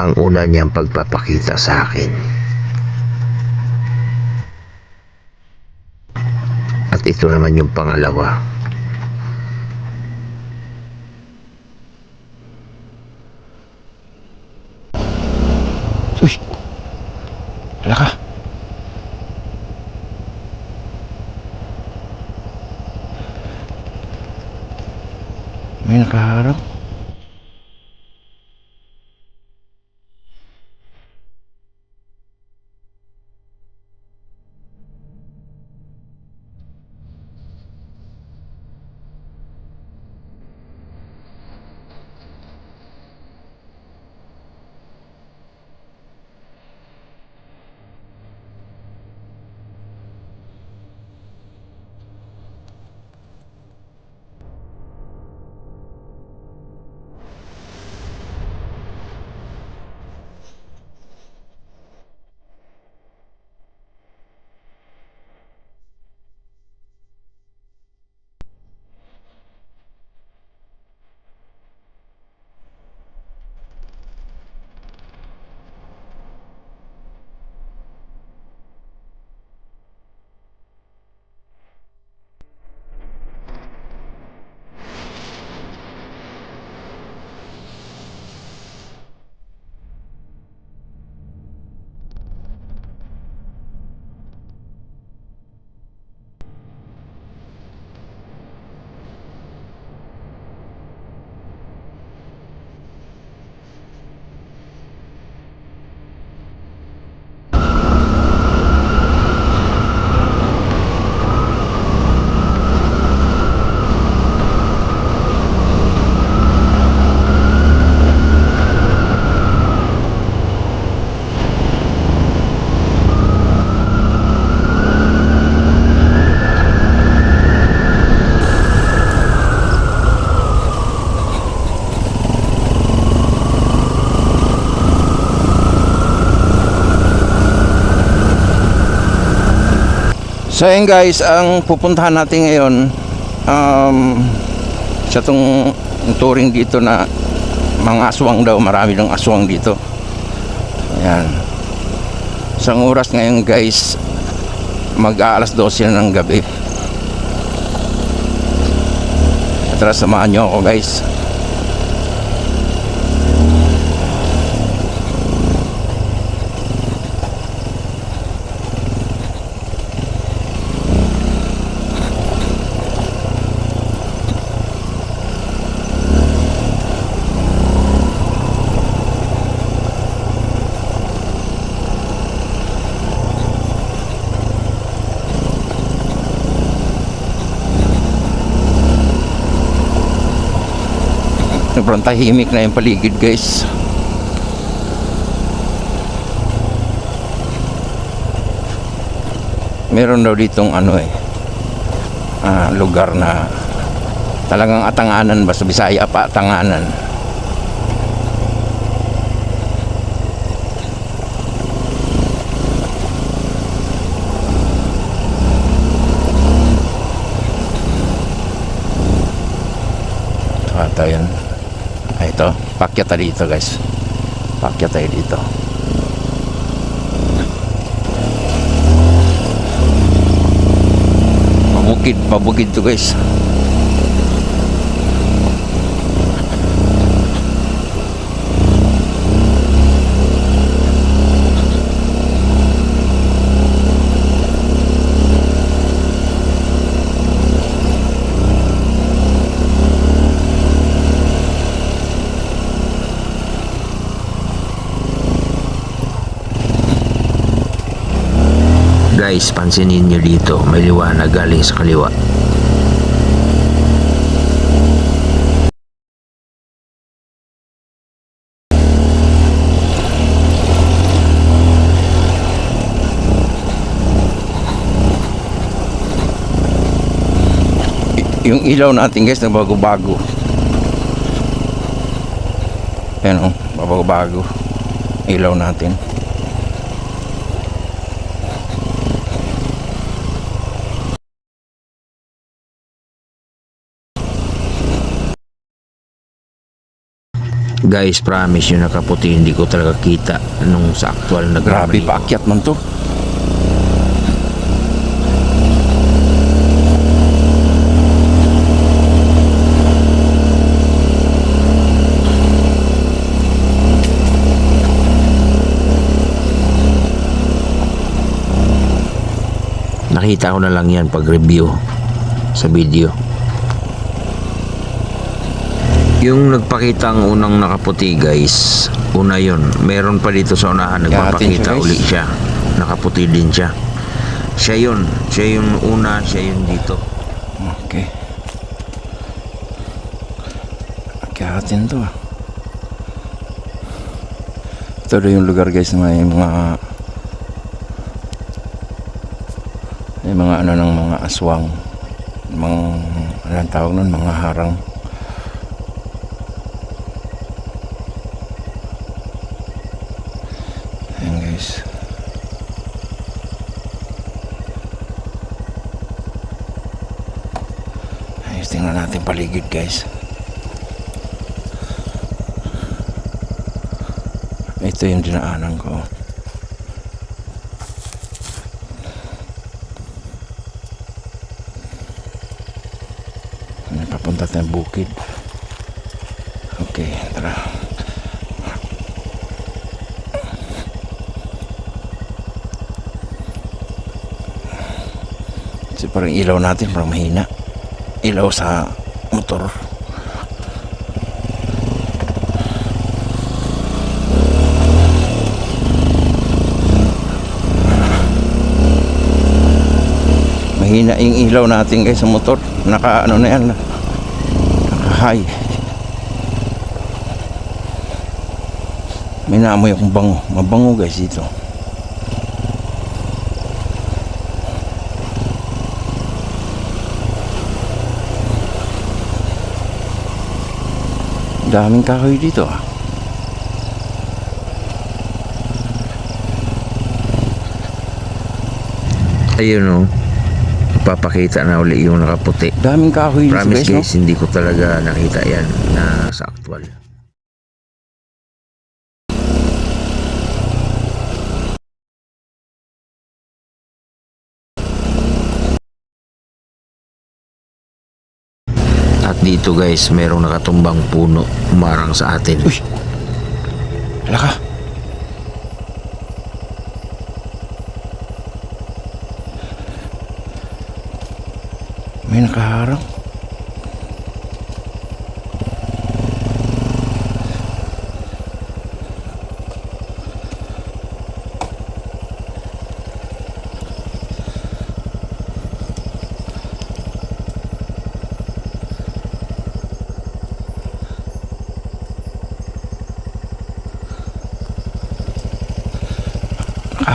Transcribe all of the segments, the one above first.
ang una niyang pagpapakita sa akin. At ito naman yung pangalawa. Uy! Wala ka. May nakaharap. So ayun guys, ang pupuntahan natin ngayon um, sa tong touring dito na mga aswang daw, marami ng aswang dito. Ayan. Isang oras ngayon guys, mag aalas 12 na ng gabi. Tara samahan nyo ako guys. Sobrang tahimik na yung paligid guys. Meron daw ditong ano eh ah, lugar na talagang atanganan ba sa Bisaya pa atanganan. Ata yun. Ito. Pakyat tayo dito, guys. Pakyat tayo dito. Mabukid, mabukid to guys. Guys, pansinin nyo dito, may liwanag galing sa kaliwa. Yung ilaw natin guys, nagbago-bago. Yan o, bago-bago. Ilaw natin. Guys, promise yung nakaputi, hindi ko talaga kita nung sa actual na Grabe, ko. paakyat man to. Nakita ko na lang yan pag review sa video. Yung nagpakita ang unang nakaputi guys, una yun. Meron pa dito sa unahan, nagpapakita uli siya. Nakaputi din siya. Siya yun. Siya yung una, siya yun dito. Okay. Akyatin to ah. Ito yung lugar guys na may mga may mga ano ng mga aswang mga ano ang tawag nun mga harang Ayan guys Ayos, natin paligid guys. Ito yung dinaanan ko. May papunta tayong bukid. Okay, tara. Kasi parang ilaw natin parang mahina ilaw sa motor. Mahina yung ilaw natin guys sa motor. Naka ano na yan. Naka high. May naamoy akong bango. Mabango guys dito. Daming kahoy dito ah. Ayun o. Papakita na uli yung nakaputi. Daming kahoy dito Promise guys, no? hindi ko talaga nakita yan na sa actual. At dito guys, merong nakatumbang puno umarang sa atin. Uy! Hala ka. May nakaharang.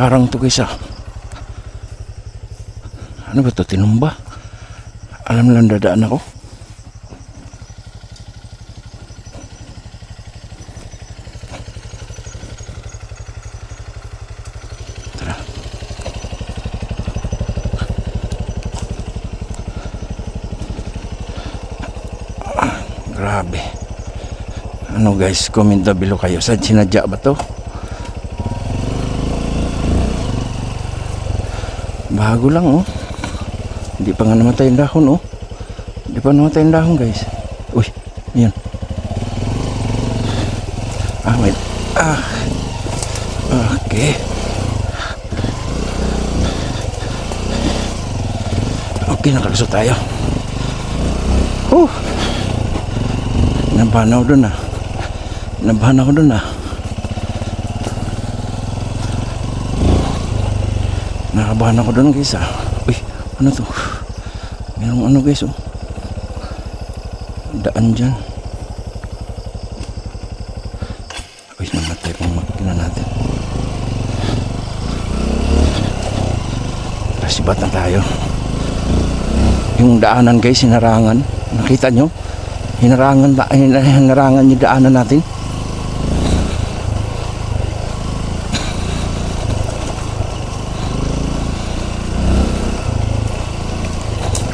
Nakaharang to guys ah. Ano ba to? Tinumba? Alam lang dadaan ako. Tara. Grabe. Ano guys, comment down below kayo. Saan sinadya ba to? Bago lang oh. Hindi pa nga namatay yung dahon oh. Hindi pa namatay yung dahon guys. Uy, yan. Ah, wait. Ah. Okay. Okay, nakalusot tayo. Oh. Nabahan ako dun ah. Nabahan dun ah. Nakabahan ako doon guys ah. Uy, ano to? Merong ano guys oh. Daan dyan. Uy, namatay pang makina natin. Kasibat na tayo. Yung daanan guys, hinarangan. Nakita nyo? Hinarangan, hinarangan yung daanan natin.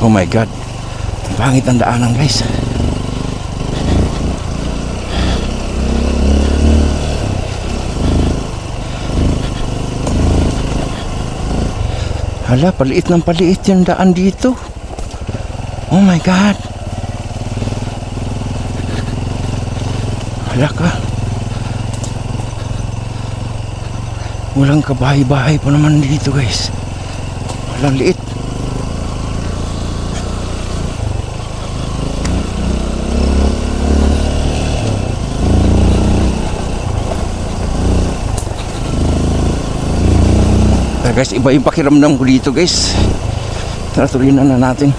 Oh my God. Ang pangit ang daanan guys. Hala, paliit ng paliit yung daan dito. Oh my God. Hala ka. Walang kabahay-bahay pa naman dito guys. Walang liit. Ah, guys, iba yung pakiramdam ko dito guys. Tara, tuloy na na natin.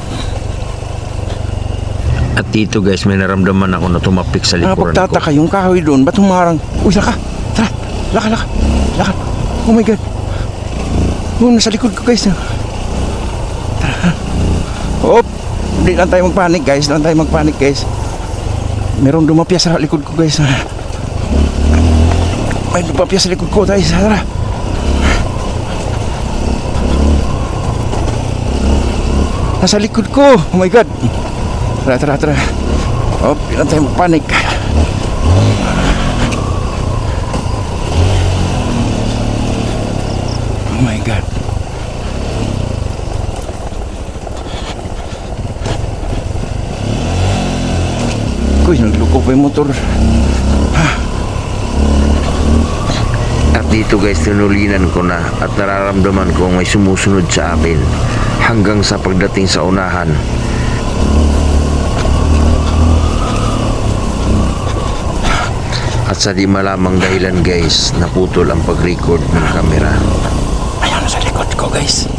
At dito guys, may naramdaman ako na tumapik sa likuran ko. Nakapagtataka yung kahoy doon. Ba't humarang? Uy, laka! Tara! Laka, laka! Laka! Oh my God! Oh, nasa likod ko guys. Tara. Hop! Hindi lang tayo magpanik guys. Hindi lang tayo magpanik guys. Merong dumapya sa likod ko guys. May dumapya sa likod ko guys. Tara! Nasa likod ko! Oh my God! Tara, tara, tara. Hop, hindi lang tayo magpanik. Oh my God. Kuy, nagluko pa yung motor. At dito guys, tinulinan ko na at nararamdaman ko may sumusunod sa akin hanggang sa pagdating sa unahan. At sa di malamang dahilan guys, naputol ang pag-record ng kamera. Ayan, sa likod ko guys.